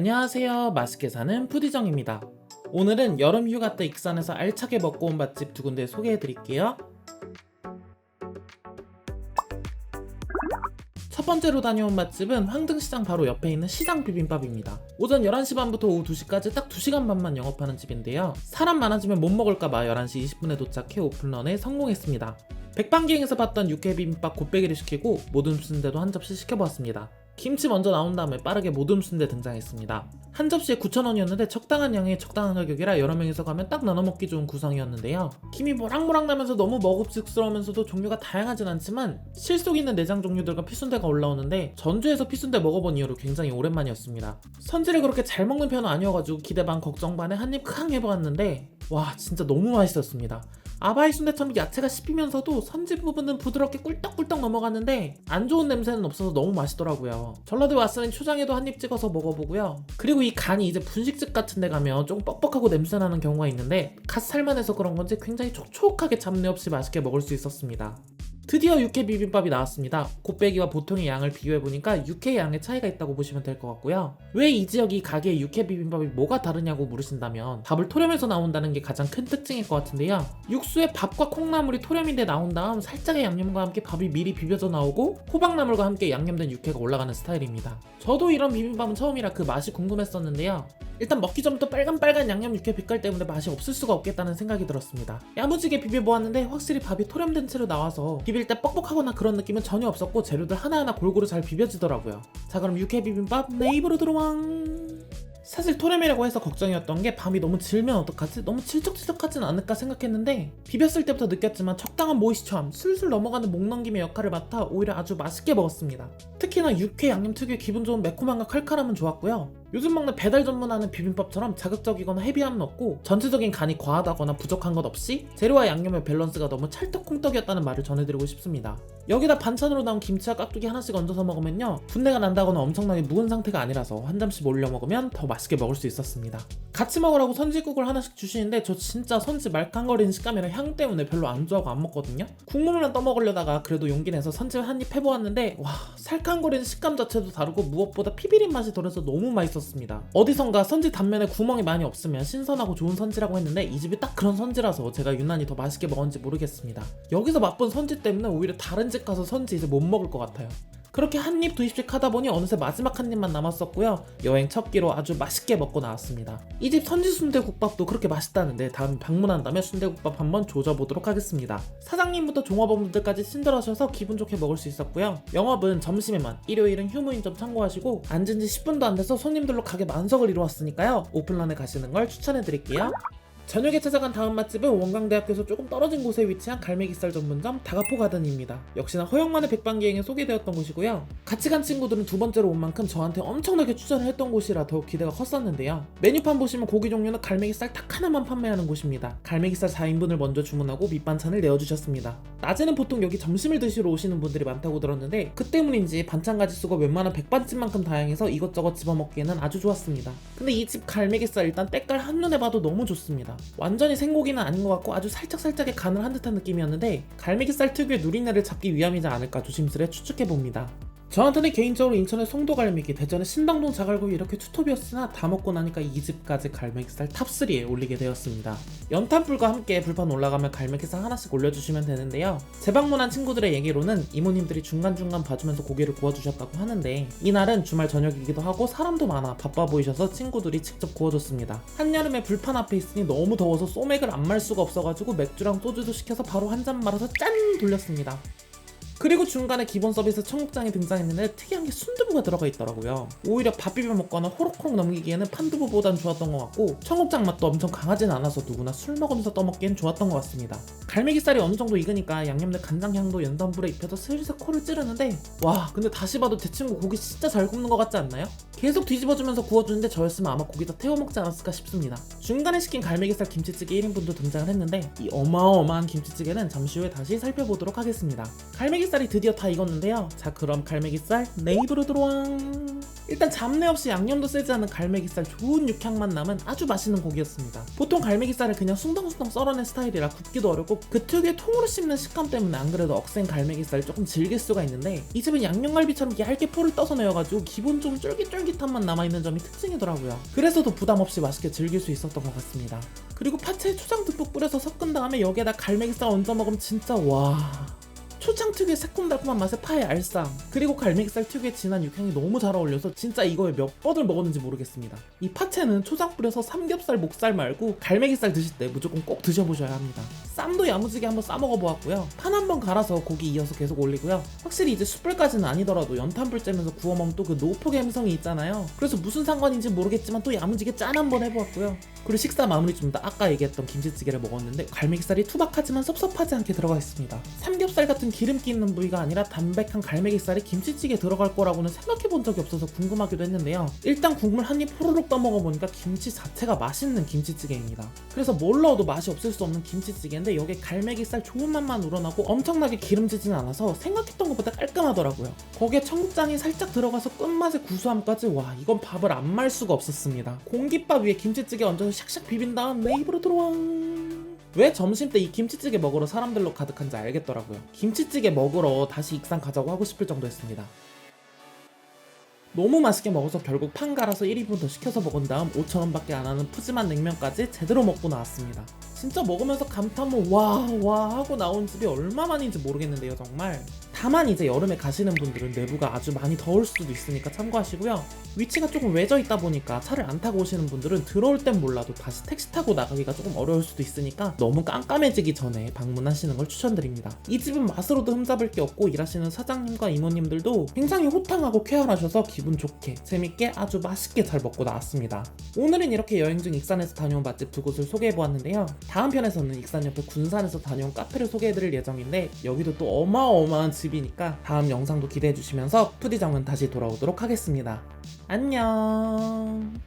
안녕하세요. 맛있게 사는 푸디정입니다. 오늘은 여름 휴가 때 익산에서 알차게 먹고 온 맛집 두 군데 소개해 드릴게요. 첫 번째로 다녀온 맛집은 황등시장 바로 옆에 있는 시장 비빔밥입니다. 오전 11시 반부터 오후 2시까지 딱 2시간 반만 영업하는 집인데요. 사람 많아지면 못 먹을까봐 11시 20분에 도착해 오픈런에 성공했습니다. 백반기행에서 봤던 육회 비빔밥 곱빼기를 시키고 모듬 순대도 한 접시 시켜보았습니다. 김치 먼저 나온 다음에 빠르게 모듬 순대 등장했습니다. 한 접시에 9,000원이었는데 적당한 양에 적당한 가격이라 여러 명이서 가면 딱 나눠 먹기 좋은 구성이었는데요. 김이 모락모락 나면서 너무 먹음직스러우면서도 종류가 다양하진 않지만 실속 있는 내장 종류들과 피순대가 올라오는데 전주에서 피순대 먹어본 이후로 굉장히 오랜만이었습니다. 선지를 그렇게 잘 먹는 편은 아니어가지고 기대 반 걱정 반에 한입 크앙 해보았는데 와 진짜 너무 맛있었습니다. 아바이 순대처럼 야채가 씹히면서도 선지 부분은 부드럽게 꿀떡꿀떡 넘어가는데 안 좋은 냄새는 없어서 너무 맛있더라고요. 전라도에 왔으니 초장에도 한 입 찍어서 먹어보고요. 그리고 이 간이 이제 분식집 같은 데 가면 조금 뻑뻑하고 냄새 나는 경우가 있는데 갓 살만해서 그런 건지 굉장히 촉촉하게 잡내 없이 맛있게 먹을 수 있었습니다. 드디어 육회 비빔밥이 나왔습니다. 곱빼기와 보통의 양을 비교해보니까 육회 양의 차이가 있다고 보시면 될 것 같고요. 왜 이 지역이 가게의 육회 비빔밥이 뭐가 다르냐고 물으신다면 밥을 토렴해서 나온다는 게 가장 큰 특징일 것 같은데요. 육수에 밥과 콩나물이 토렴인데 나온 다음 살짝의 양념과 함께 밥이 미리 비벼져 나오고 호박나물과 함께 양념된 육회가 올라가는 스타일입니다. 저도 이런 비빔밥은 처음이라 그 맛이 궁금했었는데요. 일단 먹기 전부터 빨간빨간 양념 육회 빛깔 때문에 맛이 없을 수가 없겠다는 생각이 들었습니다. 야무지게 비벼보았는데 확실히 밥이 토렴된 채로 나와서 비빌 때 뻑뻑하거나 그런 느낌은 전혀 없었고 재료들 하나하나 골고루 잘 비벼지더라고요. 자 그럼 육회 비빔밥 내 입으로 들어왕! 사실 토렴이라고 해서 걱정이었던 게 밤이 너무 질면 어떡하지? 너무 질척질척하진 않을까 생각했는데 비볐을 때부터 느꼈지만 적당한 모이스처함 술술 넘어가는 목 넘김의 역할을 맡아 오히려 아주 맛있게 먹었습니다. 특히나 육회 양념 특유의 기분 좋은 매콤함과 칼칼함은 좋았고요. 요즘 먹는 배달 전문하는 비빔밥처럼 자극적이거나 헤비함은 없고 전체적인 간이 과하다거나 부족한 것 없이 재료와 양념의 밸런스가 너무 찰떡콩떡이었다는 말을 전해드리고 싶습니다. 여기다 반찬으로 나온 김치와 깍두기 하나씩 얹어서 먹으면요 분내가 난다거나 엄청나게 묵은 상태가 아니라서 한 잠씩 올려 먹으면 더 맛있게 먹을 수 있었습니다. 같이 먹으라고 선지국을 하나씩 주시는데 저 진짜 선지 말캉거리는 식감이랑 향 때문에 별로 안 좋아하고 안 먹거든요. 국물만 떠먹으려다가 그래도 용기 내서 선지 한입 해보았는데 와 살캉거리는 식감 자체도 다르고 무엇보다 피비린 맛이 덜해서 너무 맛있었 습니다. 어디선가 선지 단면에 구멍이 많이 없으면 신선하고 좋은 선지라고 했는데 이 집이 딱 그런 선지라서 제가 유난히 더 맛있게 먹었는지 모르겠습니다. 여기서 맛본 선지 때문에 오히려 다른 집 가서 선지 이제 못 먹을 것 같아요. 그렇게 한 입 두 입씩 하다 보니 어느새 마지막 한 입만 남았었고요. 여행 첫 끼로 아주 맛있게 먹고 나왔습니다. 이 집 선지 순대국밥도 그렇게 맛있다는데 다음 방문한다면 순대국밥 한번 조져보도록 하겠습니다. 사장님부터 종업원분들까지 친절하셔서 기분 좋게 먹을 수 있었고요. 영업은 점심에만 일요일은 휴무인 점 참고하시고 앉은 지 10분도 안 돼서 손님들로 가게 만석을 이루었으니까요. 오픈런에 가시는 걸 추천해드릴게요. 저녁에 찾아간 다음 맛집은 원광대학교에서 조금 떨어진 곳에 위치한 갈매기살 전문점 다가포 가든입니다. 역시나 허영만의 백반기행에 소개되었던 곳이고요. 같이 간 친구들은 두 번째로 온 만큼 저한테 엄청나게 추천을 했던 곳이라 더욱 기대가 컸었는데요. 메뉴판 보시면 고기 종류는 갈매기살 딱 하나만 판매하는 곳입니다. 갈매기살 4인분을 먼저 주문하고 밑반찬을 내어주셨습니다. 낮에는 보통 여기 점심을 드시러 오시는 분들이 많다고 들었는데 그 때문인지 반찬 가지수가 웬만한 백반집만큼 다양해서 이것저것 집어먹기에는 아주 좋았습니다. 근데 이 집 갈매기살 일단 때깔 한눈에 봐도 너무 좋습니다. 완전히 생고기는 아닌 것 같고 아주 살짝살짝의 간을 한 듯한 느낌이었는데 갈매기살 특유의 누린내를 잡기 위함이지 않을까 조심스레 추측해봅니다. 저한테는 개인적으로 인천의 송도갈매기, 대전의 신당동 자갈구이 이렇게 투톱이었으나 다 먹고 나니까 이 집까지 갈매기살 탑3에 올리게 되었습니다. 연탄불과 함께 불판 올라가면 갈매기살 하나씩 올려주시면 되는데요. 재방문한 친구들의 얘기로는 이모님들이 중간중간 봐주면서 고기를 구워주셨다고 하는데 이날은 주말 저녁이기도 하고 사람도 많아 바빠 보이셔서 친구들이 직접 구워줬습니다. 한여름에 불판 앞에 있으니 너무 더워서 소맥을 안 말 수가 없어가지고 맥주랑 소주도 시켜서 바로 한 잔 말아서 짠 돌렸습니다. 그리고 중간에 기본 서비스 청국장이 등장했는데 특이한 게 순두부가 들어가 있더라고요. 오히려 밥 비벼 먹거나 호록호록 넘기기에는 판두부보단 좋았던 것 같고 청국장 맛도 엄청 강하진 않아서 누구나 술 먹으면서 떠먹기엔 좋았던 것 같습니다. 갈매기살이 어느 정도 익으니까 양념된 간장 향도 연단불에 입혀서 슬슬 코를 찌르는데 와 근데 다시 봐도 제 친구 고기 진짜 잘 굽는 것 같지 않나요? 계속 뒤집어주면서 구워주는데 저였으면 아마 고기 다 태워 먹지 않았을까 싶습니다. 중간에 시킨 갈매기살 김치찌개 1인분도 등장을 했는데 이 어마어마한 김치찌개는 잠시 후에 다시 살펴보도록 하겠습니다. 갈매기살이 드디어 다 익었는데요. 자 그럼 갈매기살 내 입으로 들어와. 일단 잡내 없이 양념도 세지 않은 갈매기살 좋은 육향만 남은 아주 맛있는 고기였습니다. 보통 갈매기살을 그냥 숭덩숭덩 썰어낸 스타일이라 굽기도 어렵고 그 특유의 통으로 씹는 식감 때문에 안 그래도 억센 갈매기살 조금 질길 수가 있는데 이 집은 양념갈비처럼 얇게 포를 떠서 내어가지고 기본 좀 쫄깃쫄깃한 맛 남아있는 점이 특징이더라고요. 그래서 더 부담 없이 맛있게 즐길 수 있었던 것 같습니다. 그리고 파채에 초장 듬뿍 뿌려서 섞은 다음에 여기에다 갈매기살 얹어 먹으면 진짜 와. 초장 특유의 새콤달콤한 맛에 파의 알싸 그리고 갈매기살 특유의 진한 육향이 너무 잘 어울려서 진짜 이거에 몇 번을 먹었는지 모르겠습니다. 이 파채는 초장 뿌려서 삼겹살 목살 말고 갈매기살 드실 때 무조건 꼭 드셔보셔야 합니다. 쌈도 야무지게 한번 싸먹어 보았고요. 판 한 번 갈아서 고기 이어서 계속 올리고요. 확실히 이제 숯불까지는 아니더라도 연탄불 쬐면서 구워 먹으면 또그 노포 감성이 있잖아요. 그래서 무슨 상관인지 모르겠지만 또 야무지게 짠 한번 해보았고요. 그리고 식사 마무리 좀 더 아까 얘기했던 김치찌개를 먹었는데 갈매기살이 투박하지만 섭섭하지 않게 들어가 있습니다. 삼겹살 같은 기름기 있는 부위가 아니라 담백한 갈매기살이 김치찌개에 들어갈 거라고는 생각해 본 적이 없어서 궁금하기도 했는데요. 일단 국물 한 입 호로록 떠먹어 보니까 김치 자체가 맛있는 김치찌개입니다. 그래서 뭘 넣어도 맛이 없을 수 없는 김치찌개인데 여기에 갈매기살 좋은 맛만 우러나고 엄청나게 기름지진 않아서 생각했던 것보다 깔끔하더라고요. 거기에 청국장이 살짝 들어가서 끝맛의 구수함까지 와 이건 밥을 안 말 수가 없었습니다. 공깃밥 위에 김치찌개 얹어서 샥샥 비빈 다음 내 입으로 들어와. 왜 점심 때 이 김치찌개 먹으러 사람들로 가득한지 알겠더라고요. 김치찌개 먹으러 다시 익산 가자고 하고 싶을 정도였습니다. 너무 맛있게 먹어서 결국 판 갈아서 1인분 더 시켜서 먹은 다음 5천원밖에 안 하는 푸짐한 냉면까지 제대로 먹고 나왔습니다. 진짜 먹으면서 감탄문 와, 와 하고 나온 집이 얼마만인지 모르겠는데요, 정말. 다만 이제 여름에 가시는 분들은 내부가 아주 많이 더울 수도 있으니까 참고하시고요. 위치가 조금 외져 있다 보니까 차를 안 타고 오시는 분들은 들어올 땐 몰라도 다시 택시 타고 나가기가 조금 어려울 수도 있으니까 너무 깜깜해지기 전에 방문하시는 걸 추천드립니다. 이 집은 맛으로도 흠잡을 게 없고 일하시는 사장님과 이모님들도 굉장히 호탕하고 쾌활하셔서 기분 좋게 재밌게 아주 맛있게 잘 먹고 나왔습니다. 오늘은 이렇게 여행 중 익산에서 다녀온 맛집 두 곳을 소개해보았는데요. 다음 편에서는 익산 옆에 군산에서 다녀온 카페를 소개해드릴 예정인데 여기도 또 어마어마한 집이니까 다음 영상도 기대해 주시면서 푸디 정은 다시 돌아오도록 하겠습니다. 안녕